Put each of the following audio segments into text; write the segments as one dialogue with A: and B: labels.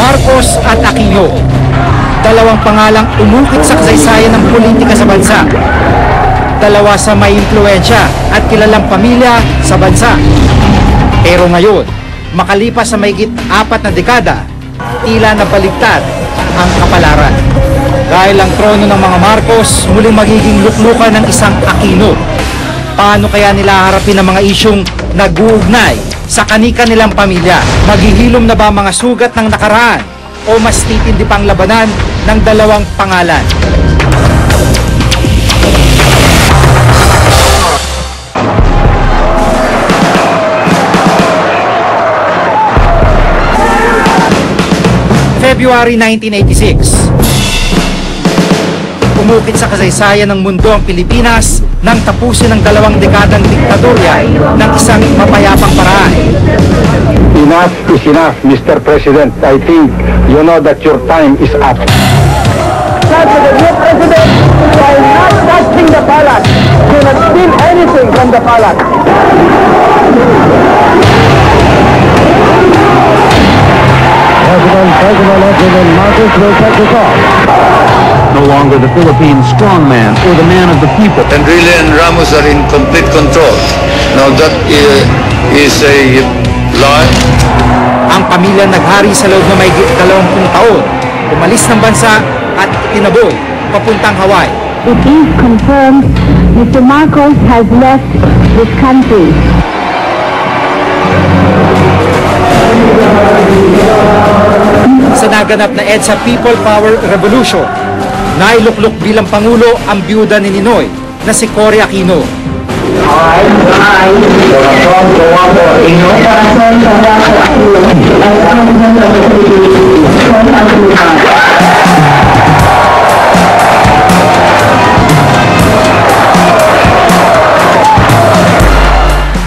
A: Marcos at Aquino. Dalawang pangalang umukit sa kasaysayan ng politika sa bansa. Dalawa sa may impluensya at kilalang pamilya sa bansa. Pero ngayon, makalipas sa mahigit apat na dekada, tila nabaligtad ang kapalaran. Dahil ang trono ng mga Marcos muling magiging luklukan ng isang Aquino. Paano kaya nila harapin ang mga isyong nag-uugnay sa kanika nilang pamilya? Maghihilom na ba mga sugat ng nakaraan? O mas titindi pang labanan ng dalawang pangalan? February 1986 umukit sa kasaysayan ng mundo ang Pilipinas nang tapusin ang dalawang dekadang diktadorya ng isang mapayapang paraan.
B: Enough is enough, Mr. President. I think you know that your time is up. President, your president, by not touching the palace, cannot steal anything from the palace. President, President, President Marcos will take the call.
C: No longer the Philippine strongman or the man of the people.
D: Enrile and Ramos are in complete control. Now that is a lie.
A: Ang pamilya naghari sa loob ng may 20 taon, umalis ng bansa at itinaboy papuntang Hawaii.
E: It is confirmed Mr. Marcos has left this country.
A: Sa naganap na EDSA People Power Revolution, nailuklok bilang Pangulo ang byuda ni Ninoy na si Cory Aquino.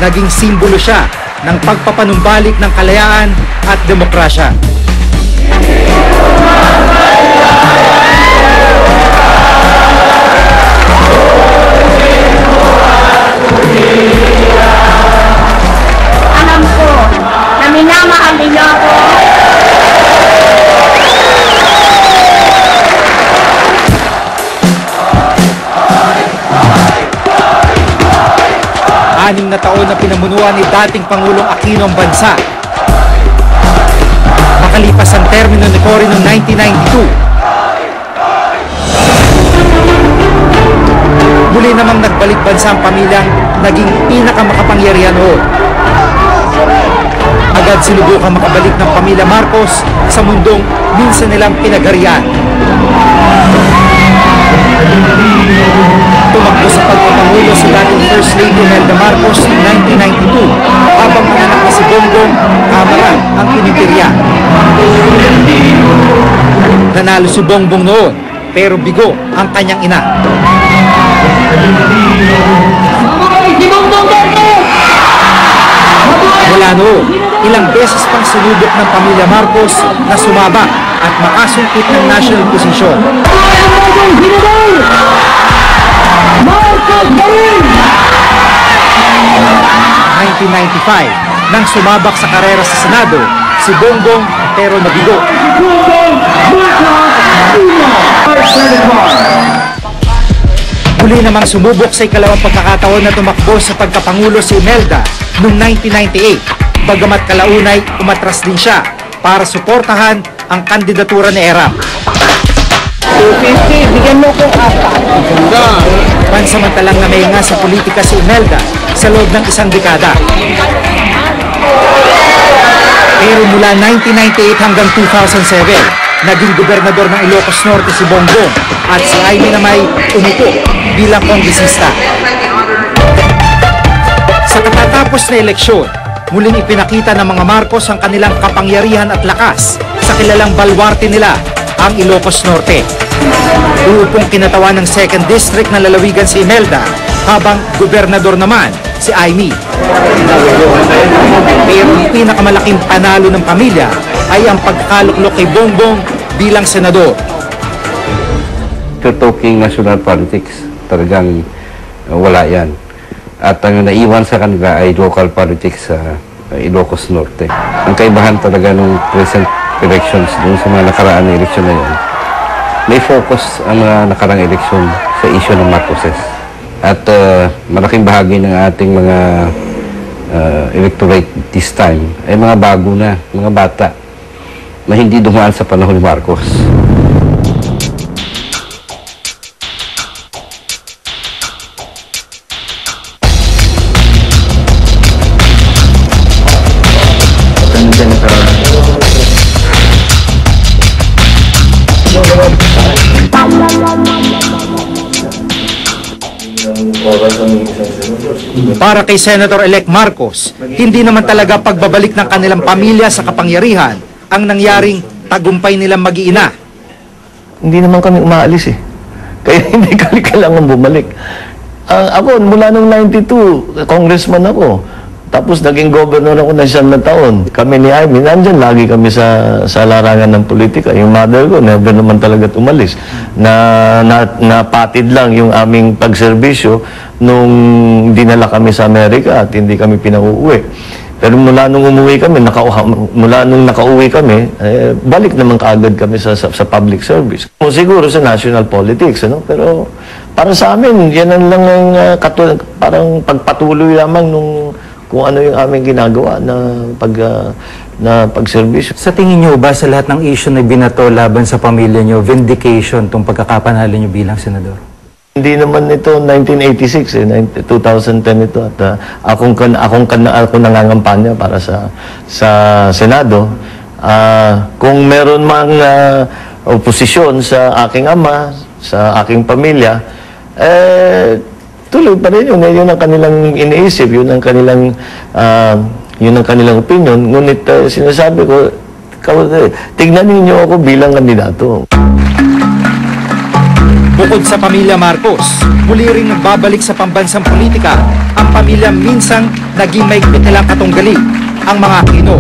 A: Naging simbolo siya ng pagpapanumbalik ng kalayaan at demokrasya.
E: Alam na
A: taon na pinamunuan ni dating Pangulong Aquino ang bansa. Makalipas ang termino ni Cory noong 1992, muli namang nagbalik bansa ang pamilyang naging pinakamakapangyarihan noon. Agad sinubukang makabalik ng pamilya Marcos sa mundong minsan nilang pinagharian. Tumakbo sa pagpapangulo si dating First Lady Imelda Marcos noong 1992 habang ang anak na si Bongbong Kamara ang pinitirya. Nanalo si Bongbong noon pero bigo ang kanyang ina. Mula noon, ilang beses pang sinubok ng pamilya Marcos na sumabak at makasungkit ng national posisyon. Marcos 1995 nang sumabak sa karera sa Senado si Bongbong pero nabigo. Muli namang sumubok sa ikalawang pagkakataon na tumakbo sa pagkapangulo si Imelda noong 1998 bagamat kalaunay umatras din siya para suportahan ang kandidatura ni Erap.
E: 250, bigyan mo kong apat.
A: Pansamantalang namahinga sa politika si Imelda sa loob ng isang dekada. Pero mula 1998 hanggang 2007, naging gobernador ng Ilocos Norte si Bongbong at si Jaime na may umupo bilang kongresista. Sa katatapos na eleksyon, muling ipinakita ng mga Marcos ang kanilang kapangyarihan at lakas sa kilalang balwarte nila, ang Ilocos Norte. Uupong kinatawan ng 2nd District na lalawigan si Imelda habang gobernador naman si Aimee. Pero ang pinakamalaking panalo ng pamilya ay ang pagkaluklok kay Bongbong bilang senador.
F: You're talking national politics, talagang uh, wala yan. At ang naiwan sa kanila ay local politics sa uh, Ilocos Norte. Ang kaibahan talaga nung present elections, dun sa mga nakaraan na eleksyon na yun, may focus ang mga nakaraang eleksyon sa issue ng Marcoses. At uh, malaking bahagi ng ating mga uh, electorate this time ay mga bago na, mga bata na hindi dumaan sa panahon ni Marcos.
A: Para kay Senator-elect Marcos, hindi naman talaga pagbabalik ng kanilang pamilya sa kapangyarihan ang nangyaring tagumpay nilang mag-iina.
G: hindi naman kami umaalis eh. Kaya hindi kami kailangan bumalik. Ang ako, mula nung 92, congressman ako. Tapos naging governor ako ng siyam na taon. Kami ni Amy, nandyan lagi kami sa, sa larangan ng politika. Yung mother ko, never naman talaga tumalis. Na, na, napatid lang yung aming pagserbisyo nung dinala kami sa Amerika at hindi kami pinauuwi. Pero mula nung umuwi kami, nakauha, mula nung nakauwi kami, eh, balik naman kaagad kami sa, sa, sa public service. O siguro sa national politics, ano? pero para sa amin, yan ang lang ang katu- parang pagpatuloy lamang nung kung ano yung aming ginagawa na pag ah, na pagserbisyo.
H: Sa tingin nyo ba sa lahat ng issue na binato laban sa pamilya nyo, vindication tong pagkakapanalo nyo bilang senador?
G: Hindi naman ito 1986 eh, 19 2010 ito at ah, akong kan akong kan ako nangangampanya para sa sa Senado. Ah, kung meron mang ah, oposisyon sa aking ama, sa aking pamilya, eh tuloy pa rin yun. Eh, Yun ang kanilang iniisip, yun ang kanilang ah, yun ang kanilang opinion. Ngunit ah, sinasabi ko, eh, tignan ninyo ako bilang kandidato.
A: Bukod sa pamilya Marcos, muli rin nagbabalik sa pambansang politika ang pamilya minsang naging maigpit nilang katunggali, ang mga Aquino.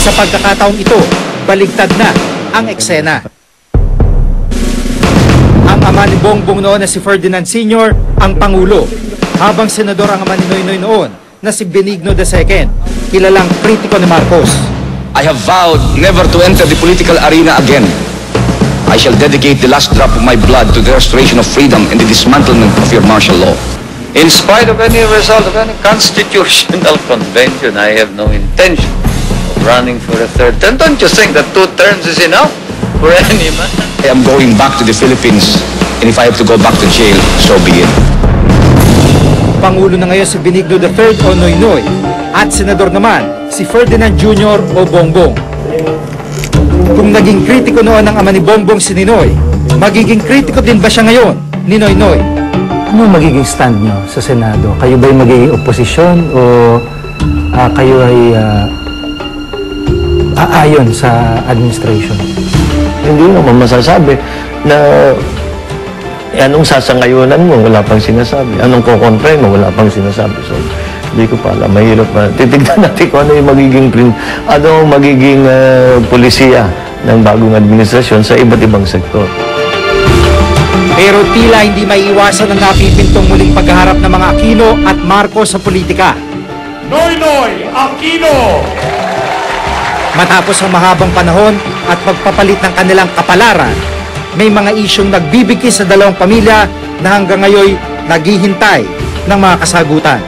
A: Sa pagkakataong ito, baligtad na ang eksena. Ang ama ni Bongbong noon na si Ferdinand Sr. ang Pangulo, habang senador ang ama ni Noynoy noon na si Benigno II, kilalang kritiko ni Marcos.
I: I have vowed never to enter the political arena again. I shall dedicate the last drop of my blood to the restoration of freedom and the dismantlement of your martial law.
D: In spite of any result of any constitutional convention, I have no intention of running for a third term. Don't you think that two terms is enough?
I: I am going back to the Philippines, and if I have to go back to jail, so be it.
A: Pangulo na ngayon si Benigno III o Noynoy at senador naman si Ferdinand Jr. o Bongbong. Kung naging kritiko noon ang ama ni Bongbong si Ninoy, magiging kritiko din ba siya ngayon ni Noynoy?
H: Ano magiging stand nyo sa Senado? Kayo ba'y magiging oposisyon o ah, kayo ay ah, aayon sa administration?
G: Hindi naman masasabi na eh, anong sasangayunan mo, wala pang sinasabi. Anong kukontrain mo, wala pang sinasabi. So, hindi ko pa alam. Mahirap na. Titignan natin kung ano yung magiging, prin- ano magiging ah, polisiya ng bagong administrasyon sa iba't ibang sektor.
A: Pero tila hindi maiiwasan ang napipintong muling paghaharap ng mga Aquino at Marcos sa politika.
B: Noynoy Aquino!
A: Matapos ang mahabang panahon at pagpapalit ng kanilang kapalaran, may mga isyong nagbibigkis sa dalawang pamilya na hanggang ngayon naghihintay ng mga kasagutan.